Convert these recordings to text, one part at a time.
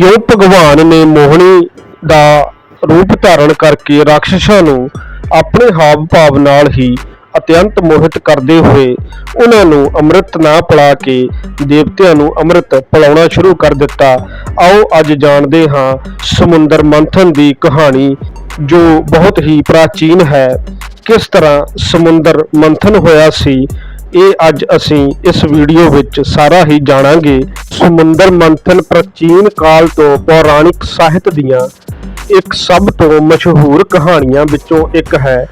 ਕਿਉਂ ਭਗਵਾਨ ਨੇ ਮੋਹਣੀ ਦਾ ਰੂਪ ਧਾਰਨ ਕਰਕੇ ਰਾਖਸ਼ਾਂ ਨੂੰ ਆਪਣੇ ਹਾਵ ਭਾਵ ਨਾਲ ਹੀ ਅਤਿਅੰਤ ਮੋਹਿਤ ਕਰਦੇ ਹੋਏ ਉਹਨਾਂ ਨੂੰ ਅੰਮ੍ਰਿਤ ਨਾ ਪਿਲਾ ਕੇ ਦੇਵਤਿਆਂ ਨੂੰ ਅੰਮ੍ਰਿਤ ਪਿਲਾਉਣਾ ਸ਼ੁਰੂ ਕਰ ਦਿੱਤਾ। ਆਓ ਅੱਜ ਜਾਣਦੇ ਹਾਂ ਸਮੁੰਦਰ ਮੰਥਨ ਦੀ ਕਹਾਣੀ, ਜੋ ਬਹੁਤ ਹੀ ਪ੍ਰਾਚੀਨ ਹੈ। ਕਿਸ ਤਰ੍ਹਾਂ ਸਮੁੰਦਰ ਮੰਥਨ ਹੋਇਆ ਸੀ? ਇਹ ਅੱਜ ਅਸੀਂ ਇਸ ਵੀਡੀਓ ਵਿੱਚ ਸਾਰਾ ਹੀ ਜਾਣਾਂਗੇ ਸਮੁੰਦਰ ਮੰਥਨ ਪ੍ਰਾਚੀਨ ਕਾਲ ਤੋਂ ਪੌਰਾਣਿਕ ਸਾਹਿਤ ਦੀਆਂ ਇੱਕ ਸਭ ਤੋਂ ਮਸ਼ਹੂਰ ਕਹਾਣੀਆਂ ਵਿੱਚੋਂ ਇੱਕ ਹੈ।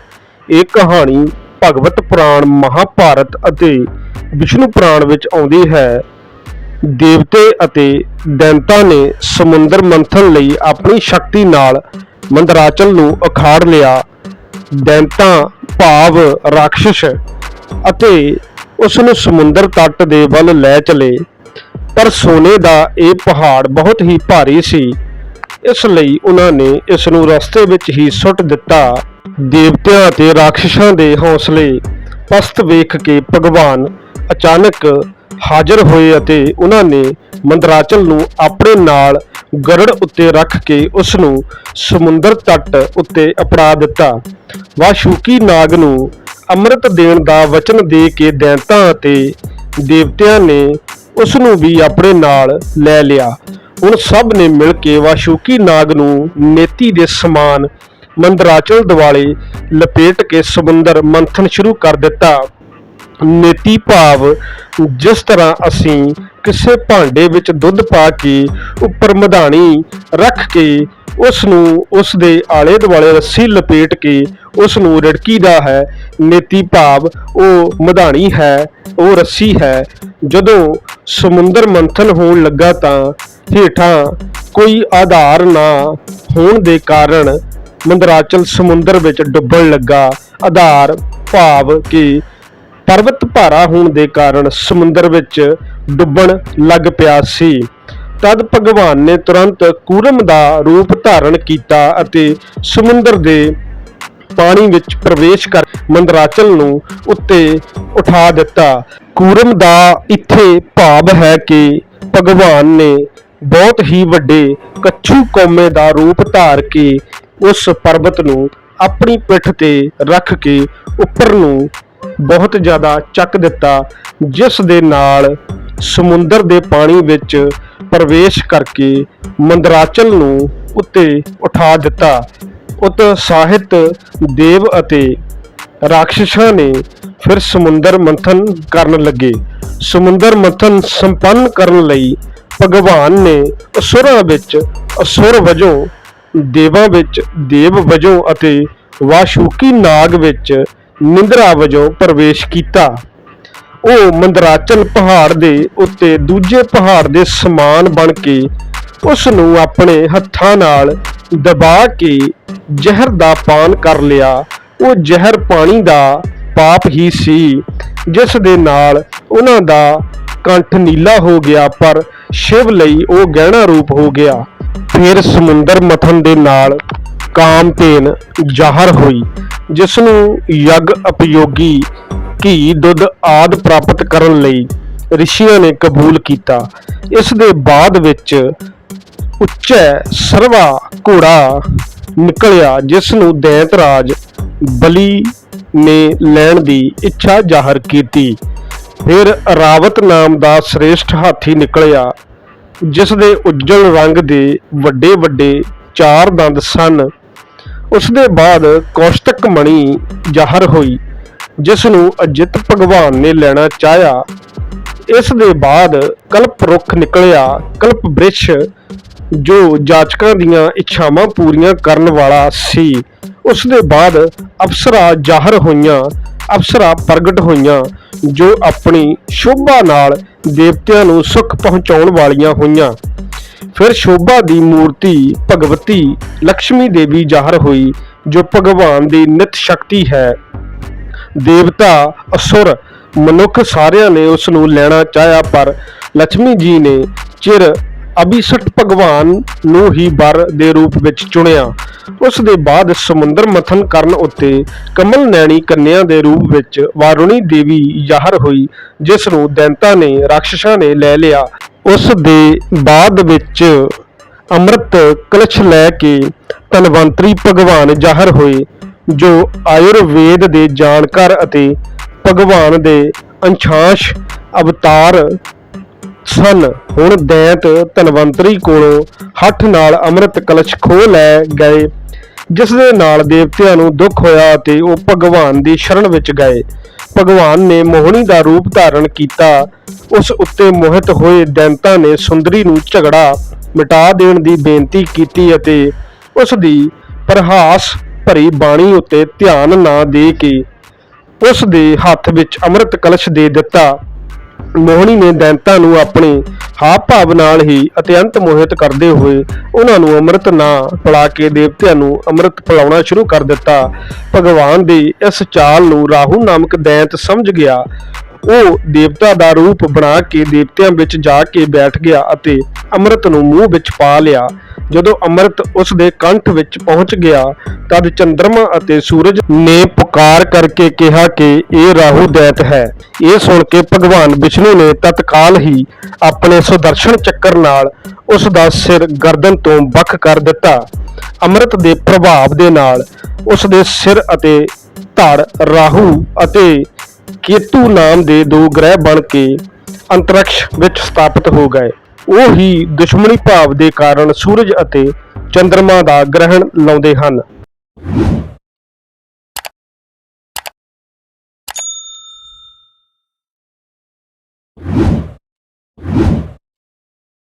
ਇਹ ਕਹਾਣੀ ਭਗਵਤ ਪੁਰਾਣ ਮਹਾਭਾਰਤ ਅਤੇ ਵਿਸ਼ਨੂੰ ਪੁਰਾਣ ਵਿੱਚ ਆਉਂਦੀ ਹੈ। ਦੇਵਤੇ ਅਤੇ ਦੈਂਤਾਂ ਨੇ ਸਮੁੰਦਰ ਮੰਥਨ ਲਈ ਆਪਣੀ ਸ਼ਕਤੀ ਨਾਲ ਮੰਦਰਾਚਲ ਨੂੰ ਅਖਾੜ ਲਿਆ। ਦੈਂਤਾਂ, ਭਾਵ ਰਾਖਸ਼ ਅਤੇ ਉਸ ਨੂੰ ਸਮੁੰਦਰ ਤੱਟ ਦੇ ਵੱਲ ਲੈ ਚਲੇ। ਪਰ ਸੋਨੇ ਦਾ ਇਹ ਪਹਾੜ ਬਹੁਤ ਹੀ ਭਾਰੀ ਸੀ। ਇਸ ਲਈ ਉਹਨਾਂ ਨੇ ਇਸ ਨੂੰ ਰਸਤੇ ਵਿੱਚ ਹੀ ਸੁੱਟ ਦਿੱਤਾ। ਦੇਵਤਿਆਂ ਅਤੇ ਰਾਖਸ਼ਾਂ ਦੇ ਹੌਸਲੇ ਪਸਤ ਵੇਖ ਕੇ ਭਗਵਾਨ ਅਚਾਨਕ ਹਾਜ਼ਰ ਹੋਏ ਅਤੇ ਉਹਨਾਂ ਨੇ ਮੰਦਰਾਚਲ ਨੂੰ ਆਪਣੇ ਨਾਲ ਗਰੜ ਉੱਤੇ ਰੱਖ ਕੇ ਉਸ ਨੂੰ ਸਮੁੰਦਰ ਤੱਟ ਉੱਤੇ ਅਪੜਾ ਦਿੱਤਾ। ਵਾਸ਼ੂਕੀ ਨਾਗ ਨੂੰ ਅੰਮ੍ਰਿਤ ਦੇਣ ਦਾ ਵਚਨ ਦੇ ਕੇ ਦੈਂਤਾਂ ਅਤੇ ਦੇਵਤਿਆਂ ਨੇ ਉਸ ਨੂੰ ਵੀ ਆਪਣੇ ਨਾਲ ਲੈ ਲਿਆ। ਹੁਣ ਸਭ ਨੇ ਮਿਲ ਕੇ ਵਾਸ਼ੂਕੀ ਨਾਗ ਨੂੰ ਨੇਤੀ ਦੇ ਸਮਾਨ ਮੰਦਰਾਚਲ ਦਿਵਾਲੇ ਲਪੇਟ ਕੇ ਸਮੁੰਦਰ ਮੰਥਨ ਸ਼ੁਰੂ ਕਰ ਦਿੱਤਾ। ਨੇਤੀ ਭਾਵ ਜਿਸ ਤਰ੍ਹਾਂ ਅਸੀਂ ਕਿਸੇ ਭਾਂਡੇ ਵਿੱਚ ਦੁੱਧ ਪਾ ਕੇ ਉੱਪਰ ਮਧਾਣੀ ਰੱਖ ਕੇ ਉਸ ਨੂੰ ਉਸ ਦੇ ਆਲੇ ਦੁਆਲੇ ਰੱਸੀ ਲਪੇਟ ਕੇ ਉਸ ਨੂੰ ਰੜਕੀਦਾ ਹੈ, ਨੇਤੀ ਭਾਵ ਉਹ ਮਧਾਣੀ ਹੈ, ਉਹ ਰੱਸੀ ਹੈ। ਜਦੋਂ ਸਮੁੰਦਰ ਮੰਥਨ ਹੋਣ ਲੱਗਾ ਤਾਂ ਹੇਠਾਂ ਕੋਈ ਆਧਾਰ ਨਾ ਹੋਣ ਦੇ ਕਾਰਨ ਮੰਦਰਾਚਲ ਸਮੁੰਦਰ ਵਿੱਚ ਡੁੱਬਣ ਲੱਗਾ। ਆਧਾਰ ਭਾਵ ਕਿ ਪਰਬਤ ਭਾਰਾ ਹੋਣ ਦੇ ਕਾਰਨ ਸਮੁੰਦਰ ਵਿੱਚ ਡੁੱਬਣ ਲੱਗ ਪਿਆ ਸੀ। ਤਦ ਭਗਵਾਨ ਨੇ ਤੁਰੰਤ ਕੂਰਮ ਦਾ ਰੂਪ ਧਾਰਨ ਕੀਤਾ ਅਤੇ ਸਮੁੰਦਰ ਦੇ ਪਾਣੀ ਵਿੱਚ ਪ੍ਰਵੇਸ਼ ਕਰ ਮੰਦਰਾਚਲ ਨੂੰ ਉੱਤੇ ਉਠਾ ਦਿੱਤਾ। ਕੂਰਮ ਦਾ ਇੱਥੇ ਭਾਵ ਹੈ ਕਿ ਭਗਵਾਨ ਨੇ ਬਹੁਤ ਹੀ ਵੱਡੇ ਕੱਛੂ ਕੌਮੇ ਦਾ ਰੂਪ ਧਾਰ ਕੇ ਉਸ ਪਰਬਤ ਨੂੰ ਆਪਣੀ ਪਿੱਠ ਤੇ ਰੱਖ ਕੇ ਉੱਪਰ ਨੂੰ ਬਹੁਤ ਜ਼ਿਆਦਾ ਚੱਕ ਦਿੱਤਾ, ਜਿਸ ਦੇ ਨਾਲ ਸਮੁੰਦਰ ਦੇ ਪਾਣੀ ਵਿੱਚ ਪ੍ਰਵੇਸ਼ ਕਰਕੇ ਮੰਦਰਾਚਲ ਨੂੰ ਉੱਤੇ ਉਠਾ ਦਿੱਤਾ। ਉਤ ਸਾਹਿਤ ਦੇਵ ਅਤੇ ਰਾਖਸ਼ਾਂ ਨੇ ਫਿਰ ਸਮੁੰਦਰ ਮੰਥਨ ਕਰਨ ਲੱਗੇ। ਸਮੁੰਦਰ ਮੰਥਨ ਸੰਪੰਨ ਕਰਨ ਲਈ ਭਗਵਾਨ ਨੇ ਅਸੁਰਾਂ ਵਿੱਚ ਅਸੁਰ ਵਜੋਂ, ਦੇਵਾਂ ਵਿੱਚ ਦੇਵ ਵਜੋਂ ਅਤੇ ਵਾਸ਼ੂਕੀ ਨਾਗ ਵਿੱਚ ਨਿੰਦਰਾ ਵਜੋਂ ਪ੍ਰਵੇਸ਼ ਕੀਤਾ। ਉਹ ਮੰਦਰਾਚਲ ਪਹਾੜ ਦੇ ਉੱਤੇ ਦੂਜੇ ਪਹਾੜ ਦੇ ਸਮਾਨ ਬਣ ਕੇ ਉਸ ਨੂੰ ਆਪਣੇ ਹੱਥਾਂ ਨਾਲ ਦਬਾ ਕੇ ਜ਼ਹਿਰ ਦਾ ਪਾਨ ਕਰ ਲਿਆ। ਉਹ ਜ਼ਹਿਰ ਪਾਣੀ ਦਾ ਪਾਪ ਹੀ ਸੀ, ਜਿਸ ਦੇ ਨਾਲ ਉਹਨਾਂ ਦਾ ਕੰਠ ਨੀਲਾ ਹੋ ਗਿਆ, ਪਰ ਸ਼ਿਵ ਲਈ ਉਹ ਗਹਿਣਾ ਰੂਪ ਹੋ ਗਿਆ। ਫਿਰ ਸਮੁੰਦਰ ਮਥਨ ਦੇ ਨਾਲ ਕਾਮਤੇਨ ਜ਼ਾਹਰ ਹੋਈ ਜਿਸ ਨੂੰ ਯੱਗ ਉਪਯੋਗੀ ਘੀ ਦੁੱਧ ਆਦ ਪ੍ਰਾਪਤ ਕਰਨ ਲਈ ਰਿਸ਼ੀਆਂ ਨੇ ਕਬੂਲ ਕੀਤਾ। ਇਸ ਦੇ ਬਾਅਦ ਵਿੱਚ ਉੱਚੈ ਸਰਵਾ ਘੋੜਾ ਨਿਕਲਿਆ ਜਿਸ ਨੂੰ ਦੈਂਤਰਾਜ ਬਲੀ ਨੇ ਲੈਣ ਦੀ ਇੱਛਾ ਜ਼ਾਹਰ ਕੀਤੀ। ਫਿਰ ਰਾਵਤ ਨਾਮ ਦਾ ਸ੍ਰੇਸ਼ਟ ਹਾਥੀ ਨਿਕਲਿਆ ਜਿਸ ਦੇ ਉੱਜਲ ਰੰਗ ਦੇ ਵੱਡੇ ਵੱਡੇ ਚਾਰ ਦੰਦ ਸਨ। ਉਸ ਦੇ ਬਾਅਦ ਕੌਸ਼ਤਕ ਮਣੀ ਜ਼ਾਹਰ ਹੋਈ ਜਿਸ ਨੂੰ ਅਜਿਤ ਭਗਵਾਨ ਨੇ ਲੈਣਾ ਚਾਹਿਆ। ਇਸ ਦੇ ਬਾਅਦ ਕਲਪ ਰੁੱਖ ਨਿਕਲਿਆ। ਕਲਪ ਬ੍ਰਿਛ, ਜੋ ਜਾਚਕਾਂ ਦੀਆਂ ਇੱਛਾਵਾਂ ਪੂਰੀਆਂ ਕਰਨ ਵਾਲਾ ਸੀ। ਉਸ ਦੇ ਬਾਅਦ ਅਪਸਰਾ ਜ਼ਾਹਰ ਹੋਈਆਂ, ਅਪਸਰਾ ਪ੍ਰਗਟ ਹੋਈਆਂ, ਜੋ ਆਪਣੀ ਸ਼ੋਭਾ ਨਾਲ ਦੇਵਤਿਆਂ ਨੂੰ ਸੁੱਖ ਪਹੁੰਚਾਉਣ ਵਾਲੀਆਂ ਹੋਈਆਂ। ਫਿਰ ਸ਼ੋਭਾ ਦੀ ਮੂਰਤੀ ਭਗਵਤੀ ਲక్ష్ਮੀ ਦੇਵੀ ਜ਼ਾਹਰ ਹੋਈ, ਜੋ ਭਗਵਾਨ ਦੀ ਨਿਤ ਸ਼ਕਤੀ ਹੈ। ਦੇਵਤਾ ਅਸੁਰ ਮਨੁੱਖ ਸਾਰਿਆਂ ਨੇ ਉਸ ਨੂੰ ਲੈਣਾ ਚਾਹਿਆ, ਪਰ ਲక్ష్ਮੀ ਜੀ ਨੇ ਚਿਰ ਅਭਿਸ਼ਟ ਭਗਵਾਨ ਨੂੰ ਹੀ ਬਰ ਦੇ ਰੂਪ ਵਿੱਚ ਚੁਣਿਆ। ਉਸ ਦੇ ਬਾਅਦ ਸਮੁੰਦਰ ਮਥਨ ਕਰਨ ਉੱਤੇ ਕਮਲ ਨੈਣੀ ਕੰਨਿਆ ਦੇ ਰੂਪ ਵਿੱਚ ਵਾਰੁਣੀ ਦੇਵੀ ਜ਼ਾਹਰ ਹੋਈ, ਜਿਸ ਨੂੰ ਦੈਂਤਾ ਨੇ, ਰਾਖਸ਼ਾਂ ਨੇ ਲੈ ਲਿਆ। ਉਸ ਦੇ ਬਾਅਦ ਵਿੱਚ ਅੰਮ੍ਰਿਤ ਕਲਸ਼ ਲੈ ਕੇ ਧਨਵੰਤਰੀ ਭਗਵਾਨ ਜ਼ਾਹਰ ਹੋਏ, ਜੋ ਆਯੁਰਵੇਦ ਦੇ ਜਾਣਕਾਰ ਅਤੇ ਭਗਵਾਨ ਦੇ ਅੰਸ਼ਾਂਸ਼ ਅਵਤਾਰ ਸਨ। ਹੁਣ ਦੈਂਤ ਧਨਵੰਤਰੀ ਕੋਲੋਂ ਹੱਠ ਨਾਲ ਅੰਮ੍ਰਿਤ ਕਲਸ਼ ਖੋਹ ਲੈ ਗਏ, ਜਿਸ ਦੇ ਨਾਲ ਦੇਵਤਿਆਂ ਨੂੰ ਦੁੱਖ ਹੋਇਆ ਅਤੇ ਉਹ ਭਗਵਾਨ ਦੀ ਸ਼ਰਨ ਵਿੱਚ ਗਏ। ਭਗਵਾਨ ਨੇ ਮੋਹਣੀ ਦਾ ਰੂਪ ਧਾਰਨ ਕੀਤਾ। ਉਸ ਉੱਤੇ ਮੋਹਿਤ ਹੋਏ ਦੈਂਤਾਂ ਨੇ ਸੁੰਦਰੀ ਨੂੰ ਝਗੜਾ ਮਿਟਾ ਦੇਣ ਦੀ ਬੇਨਤੀ ਕੀਤੀ ਅਤੇ ਉਸ ਦੀ ਪ੍ਰਹਾਸ ਭਰੀ ਬਾਣੀ ਉੱਤੇ ਧਿਆਨ ਨਾ ਦੇ ਕੇ ਉਸ ਦੇ ਹੱਥ ਵਿੱਚ ਅੰਮ੍ਰਿਤ ਕਲਸ਼ ਦੇ ਦਿੱਤਾ। ਮੋਹਣੀ ਨੇ ਦੈਂਤਾਂ ਨੂੰ ਆਪਣੇ ਹਾਵ ਭਾਵ ਨਾਲ ਹੀ ਅਤਿਅੰਤ ਮੋਹਿਤ ਕਰਦੇ ਹੋਏ ਉਹਨਾਂ ਨੂੰ ਅੰਮ੍ਰਿਤ ਨਾ ਪਿਲਾ ਕੇ ਦੇਵਤਿਆਂ ਨੂੰ ਅੰਮ੍ਰਿਤ ਪਿਲਾਉਣਾ ਸ਼ੁਰੂ ਕਰ ਦਿੱਤਾ। ਭਗਵਾਨ ਦੀ ਇਸ ਚਾਲ ਨੂੰ ਰਾਹੂ ਨਾਮਕ ਦੈਂਤ ਸਮਝ ਗਿਆ। ਉਹ ਦੇਵਤਾ ਦਾ ਰੂਪ ਬਣਾ ਕੇ ਦੇਵਤਿਆਂ ਵਿੱਚ ਜਾ ਕੇ ਬੈਠ ਗਿਆ ਅਤੇ ਅੰਮ੍ਰਿਤ ਨੂੰ ਮੂੰਹ ਵਿੱਚ ਪਾ ਲਿਆ। ਜਦੋਂ ਅੰਮ੍ਰਿਤ ਉਸ ਦੇ ਕੰਠ ਵਿੱਚ ਪਹੁੰਚ ਗਿਆ, ਤਦ ਚੰ드ਰਮਾ ਅਤੇ ਸੂਰਜ ਨੇ ਪੁਕਾਰ ਕਰਕੇ ਕਿਹਾ ਕਿ ਇਹ ਰਾਹੂ ਦੈਤ ਹੈ। ਇਹ ਸੁਣ ਕੇ ਭਗਵਾਨ ਵਿਸ਼ਨੂੰ ਨੇ ਤਤਕਾਲ ਹੀ ਆਪਣੇ ਸੁਦਰਸ਼ਨ ਚੱਕਰ ਨਾਲ ਉਸ ਦਾ ਸਿਰ ਗਰਦਨ ਤੋਂ ਵੱਖ ਕਰ ਦਿੱਤਾ। ਅੰਮ੍ਰਿਤ ਦੇ ਪ੍ਰਭਾਵ ਦੇ ਨਾਲ ਉਸ ਦੇ ਸਿਰ ਅਤੇ ਧੜ ਰਾਹੂ ਅਤੇ ਕੇਤੂ ਨਾਮ ਦੇ ਦੋ ਗ੍ਰਹਿ ਬਣ ਕੇ ਅੰਤਰਿਕਸ਼ ਵਿੱਚ ਸਥਾਪਿਤ ਹੋ ਗਏ। ਉਹ ਹੀ ਦੁਸ਼ਮਣੀ ਭਾਵ ਦੇ ਕਾਰਨ ਸੂਰਜ ਅਤੇ ਚੰ드ਰਮਾ ਦਾ ਗ੍ਰਹਿਣ ਲਾਉਂਦੇ ਹਨ।